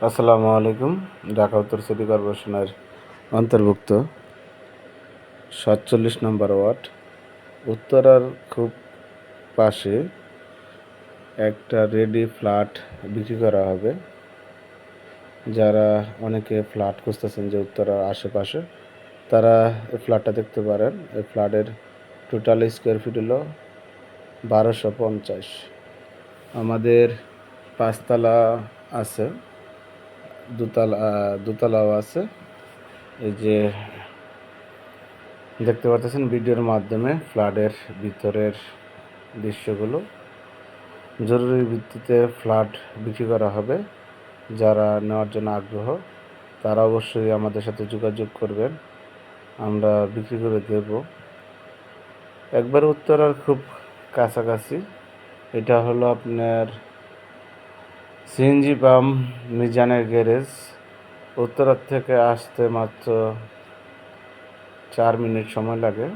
আসসালামু আলাইকুম, ঢাকা উত্তর সিটি কর্পোরেশনের অন্তর্ভুক্ত সাতচল্লিশ নম্বর ওয়ার্ড, উত্তরার খুব পাশে একটা রেডি ফ্ল্যাট বিক্রি করা হবে। যারা অনেকে ফ্ল্যাট খুঁজতেছেন যে উত্তরার আশেপাশে, তারা এই ফ্ল্যাটটা দেখতে পারেন। এই ফ্ল্যাটের টোটাল স্কোয়ার ফিট হলো বারোশো পঞ্চাশ। আমাদের পাঁচতলা আছে। দোতলা দোতলাও আছে। এই যে দেখতে পাচ্ছেন ভিডিওর মাধ্যমে ফ্ল্যাটের ভিতরের দৃশ্যগুলো। জরুরি ভিত্তিতে ফ্ল্যাট বিক্রি করা হবে। যারা নেওয়ার জন্য আগ্রহ, তারা অবশ্যই আমাদের সাথে যোগাযোগ করবেন। আমরা বিক্রি করে দেব। একবার উত্তরার খুব কাছাকাছি। এটা হলো আপনার সিএনজি পাম্প মিজানের গ্যারেজ। উত্তরার থেকে আসতে মাত্র চার মিনিট সময় লাগে।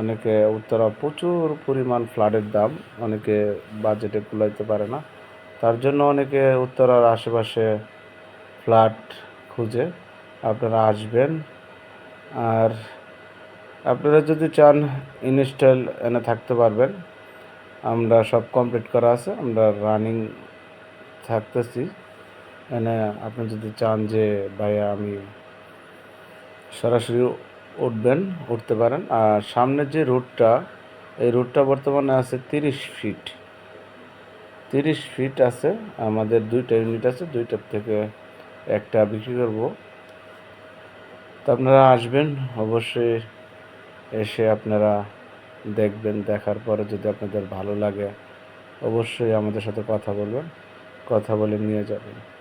অনেকে উত্তরা প্রচুর পরিমাণ ফ্লাডের দাম, অনেকে বাজেটে কুলাইতে পারে না। তার জন্য অনেকে উত্তরার আশেপাশে ফ্ল্যাট খুঁজে আপনারা আসবেন। আর আপনারা যদি চান ইনস্টল এনে থাকতে পারবেন। আমরা সব কমপ্লিট করা আছে, আমরা রানিং থাকতেছি। মানে আপনি যদি চান যে, ভাইয়া, আমি সরাসরি উঠবেন, উঠতে পারেন। আর সামনের যে রুটটা, এই রুটটা বর্তমানে আছে তিরিশ ফিট। তিরিশ ফিট আছে, আমাদের দুইটা ইউনিট আছে, দুইটার থেকে একটা বিক্রি করব। তো আপনারা আসবেন, অবশ্যই এসে আপনারা দেখবেন, দেখার পরে যদি আপনাদের ভালো লাগে, অবশ্যই আমাদের সাথে কথা বলবেন। কথা বলে নিয়ে যাবেন।